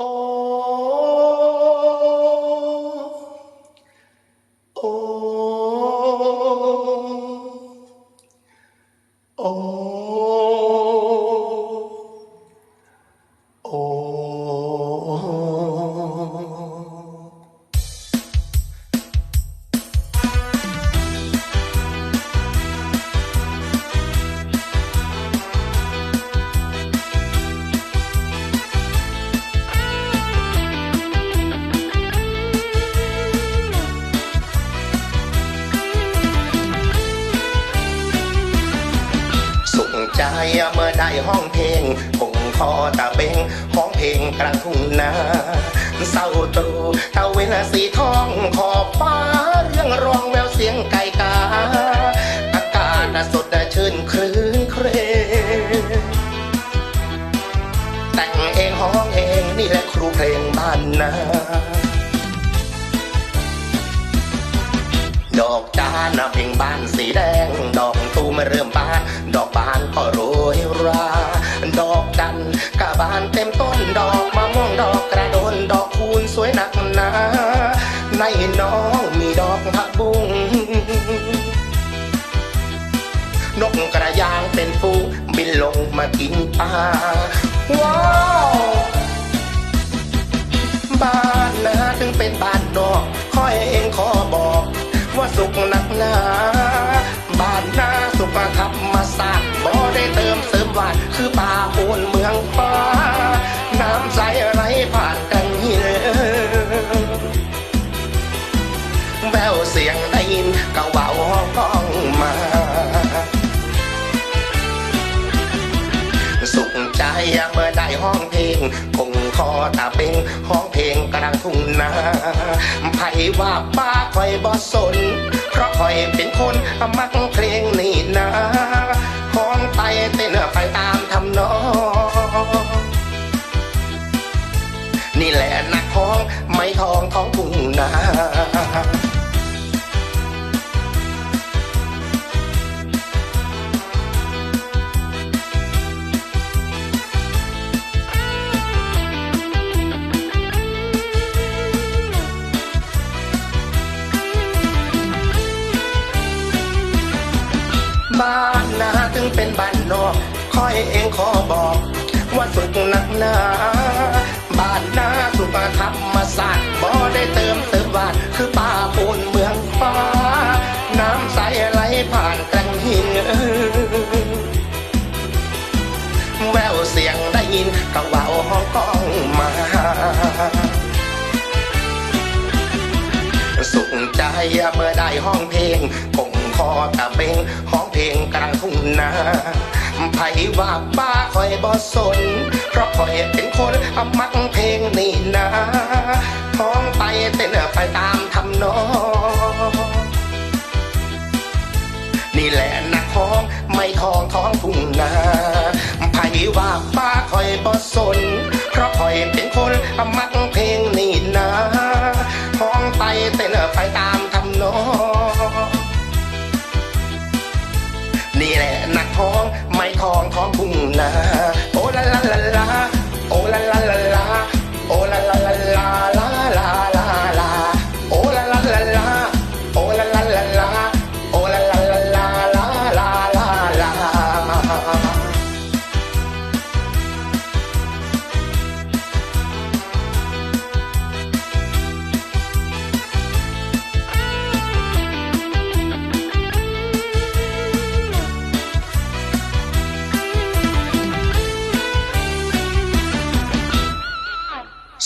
Oh. เมื่อได้ห้องเพลงคงคอตาเบงห้องเพลงกลางทุ่งนาเศร้าตรูตะเวนสีทองขอบฟ้าเรื่องรองแววเสียงไก่กา อากาศสดชื่นคลื่นเครงแต่งเองห้องเองนี่แหละครูเพลงบ้านนาดอกจานเพ่งบ้านสีแดงดอก ตูมาเริ่มบาน ดอกบานก็โรยรา ดอกจันกะบานเต็มต้นดอกมะม่วงดอกกระโดนดอกคูณสวยหนักหนาในน้องมีดอกผักบุ้งนกกระยางเป็นฟูบินลงมากินปลาว้าว วาคือป่าปูนเมืองฟ้า น้ำใสไหลผ่านกันหินแววเสียงได้ยินก็เบาห้องมา สุขใจเมื่อได้ห้องเพลงคงคอตาเป็นห้องเพลงกลางทุ่งนาไผว่าป้าคอยบ่สน เพราะคอยเป็นคนมักเพลงนี่นะ นี่แหละนักท้องไม่ทองท้องทุ่งนาบ้านนาถึงเป็นบ้านนอกคอยเองขอบอก ว่าสุขหนักหนา ได้ยินก็เบาห้องก้องมา สุขใจเมื่อได้ห้องเพลงคงคอตะเบงห้องเพลงกลางทุ่งนาไผว่าป้าคอยบ่สน เพราะคอยเป็นคนอมักเพลงนี่นะท้องไปเต้นไปตามทำนองนี่แหละนักท้องไม่ทองท้องทุ่งนาไผว่าป บ่สน เพราะคอยเป็นคนมักเพลงนี่นะท้องไปเต้นไปตามทำนองนี่แหละนักท้อง ไม่ทองท้องทุ่งนา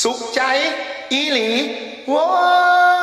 สุขใจอีหลีว้า